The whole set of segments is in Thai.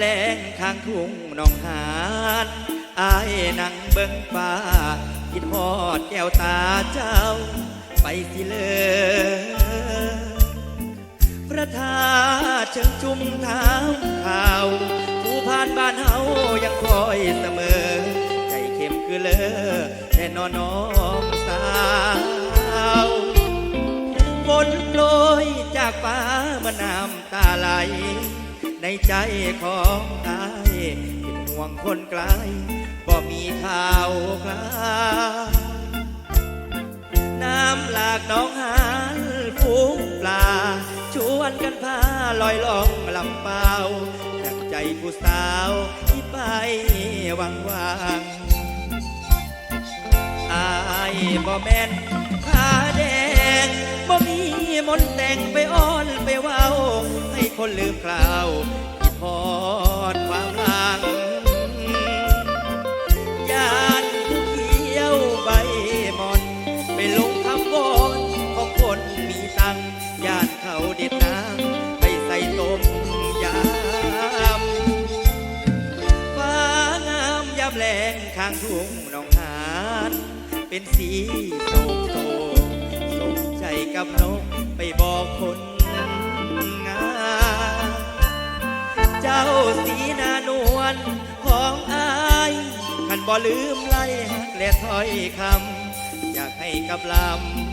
แลงข้างทุ่งหนองหานอายนั่งเบิ่งฟ้าคิดฮอดแก้วตาเจ้า ไปสิเลยพระธาเชิงชุมทางข่าว ผู้ผ่านบ้านเฮายังคอยเสมอ ใจเข้มคือเลอแต่นอนน้องสาวฝนโปรยจากฟ้ามาน้ำตาไหล ในใจของตายเป็นห่วงคนไกลบ่มีข่าวคลาน้ำหลากน้องหานฟูงปลา ชวนกันพาลอยล่องลำเปล่าดังใจผู้สาวที่ไปวังวางอายบ่แม่นผ้าแดงบ่มีมนแต่งไปอ้อนไปเว้าใคนลืมคราวที่พอดความหลังยานผู้เขียวใบมอน ไปลงคำวอนของคนมีตังยานเขาเด็ดน้ำไปใส่ต้มยำฟ้างามยามแรงข้างทุ่งหนองหานเป็นสีโศกโศกสมใจกับนกไปบอกคนาสีนานวลของอายขันบ่ลืมไล่หักและถ้อยคำ อยากให้กับล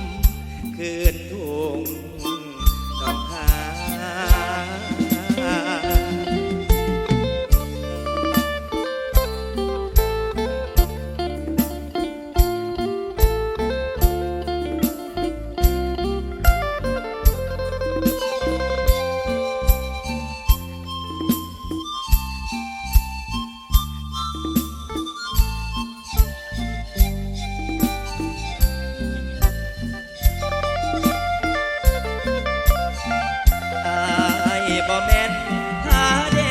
ำคืนทุ่ง บ่แม่นหาแด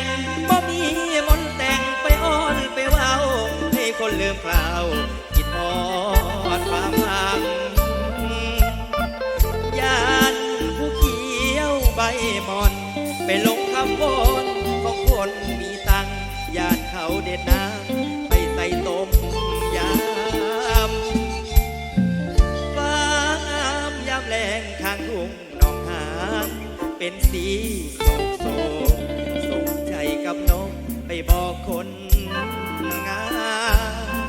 งบ่มีมนต์แต่งไปอ้อนไปเว้า ให้คนลืมคราวคิดฮอดความหังยานผู้เขียวใบหมอน ไปลงคำบนของคนมีตังยานเขาเด็ดน้ำ เป็นสีโศกโศกสมใจกับนกไปบอกคนงาม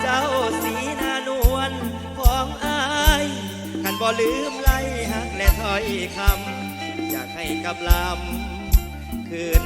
เจ้าสีนานวลของอายขันบ่ลืมไล่หักและถ้อยคำอยากให้กับลำคืน